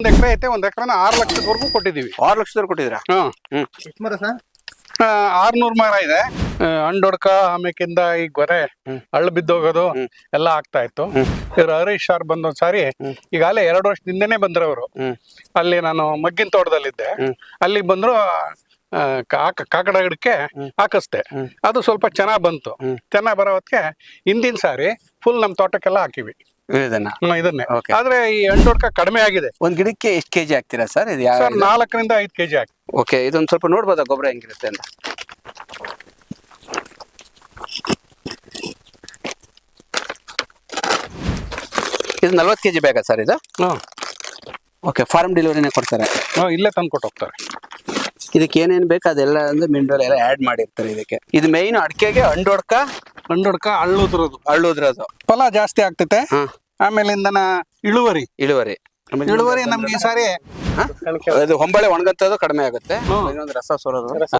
ಒಂದ್ ಎಕರೆ ಐತೆ ಒಂದ್ ಎಕರೆನ ಆರ್ ಲಕ್ಷದವರೆಗೂ ಕೊಟ್ಟಿದೀವಿ ಆರ್ ಲಕ್ಷದವ್ರು ಕೊಟ್ಟಿದ್ದೀರಾ? ಹ್ಮ್. ಆರ್ನೂರ್ ಮರ ಇದೆ. ಅಂಡೊಡ್ಕ ಆಮೇಕಿಂದ ಈ ಗೊರೆ ಹಳ್ಳ ಬಿದ್ದೋಗೋದು. ಎಲ್ಲ ಆಗ್ತಾ ಇತ್ತು. ಇವ್ರ ಹರೀಶ್ ಸರ್ ಬಂದೊಂದ್ ಸಾರಿ ಈಗ ಈಗಾಗಲೇ ಎರಡು ವರ್ಷದಿಂದನೇ ಬಂದ್ರವರು. ಅವರು ಅಲ್ಲಿ ನಾನು ಮಗ್ಗಿನ ತೋಟದಲ್ಲಿದ್ದೆ. ಅಲ್ಲಿಗೆ ಬಂದ್ರು ಕಾಕಡ ಗಿಡಕ್ಕೆ ಹಾಕಿಸ್ತೆ ಹಾಕಿಸ್ದೆ. ಅದು ಸ್ವಲ್ಪ ಚೆನ್ನಾಗಿ ಬಂತು. ಚೆನ್ನಾಗಿ ಬರೋ ಹೊತ್ತಿಗೆ ಹಿಂದಿನ ಸಾರಿ ಫುಲ್ ನಮ್ಮ ತೋಟಕ್ಕೆಲ್ಲ ಹಾಕಿವಿ. ಇದನ್ನ. ಆದ್ರೆ ಈ ಹಣ್ಣೊಡ್ಕ ಕಡಿಮೆ ಆಗಿದೆ. ಒಂದ್ ಗಿಡಕ್ಕೆ ಎಷ್ಟು ಕೆಜಿ ಹಾಕ್ತೀರಾ ಸರ್? ಇದು ಸರ್ ನಾಲ್ಕರಿಂದ ಐದು ಕೆಜಿ ಹಾಕಿ. ಓಕೆ ಇದೊಂದು ಸ್ವಲ್ಪ ನೋಡ್ಬೋದಾ ಗೊಬ್ಬರ ಹೆಂಗಿರುತ್ತೆ ಅಂತ? ಇದು ನಲ್ವತ್ತು ಕೆಜಿ ಬೇಕಾ ಸರ್ ಇದು? ಓಕೆ ಫಾರ್ಮ್ ಡೆಲಿವರಿನೇ ಕೊಡ್ತಾರೆ. ಇಲ್ಲೇ ತಂದು ಕೊಟ್ಟು ಹೋಗ್ತಾರೆ. ಇದಕ್ಕೆ ಏನೇನ್ ಬೇಕು ಅದೆಲ್ಲ ಅಂದ್ರೆ ಮಿಂಡೋಲ್ ಎಲ್ಲ ಆಡ್ ಮಾಡಿರ್ತಾರೆ ಇದಕ್ಕೆ. ಇದು ಮೇಯ್ನ್ ಅಡಿಕೆಗೆ ಹಣ್ಣೊಡ್ಕ ಹಣ್ಣೊಡ್ಕ ಅಳ್ಳುದ್ರದು ಅಳ್ಳುದ್ರದು ಫಲ ಜಾಸ್ತಿ ಆಗ್ತೈತೆ. ಆಮೇಲೆ ಇಳುವರಿ. ಇಳುವರಿ. ಇಳುವರಿ ನಮ್ಗೆ ಈ ಸಾರಿ? ಅದು ಹೊಂಬಳೆ ಒಣಗತ್ತದು ಕಡಿಮೆ ಆಗುತ್ತೆ. ಇನ್ನೊಂದು ರಸ ಸೋರೋದು.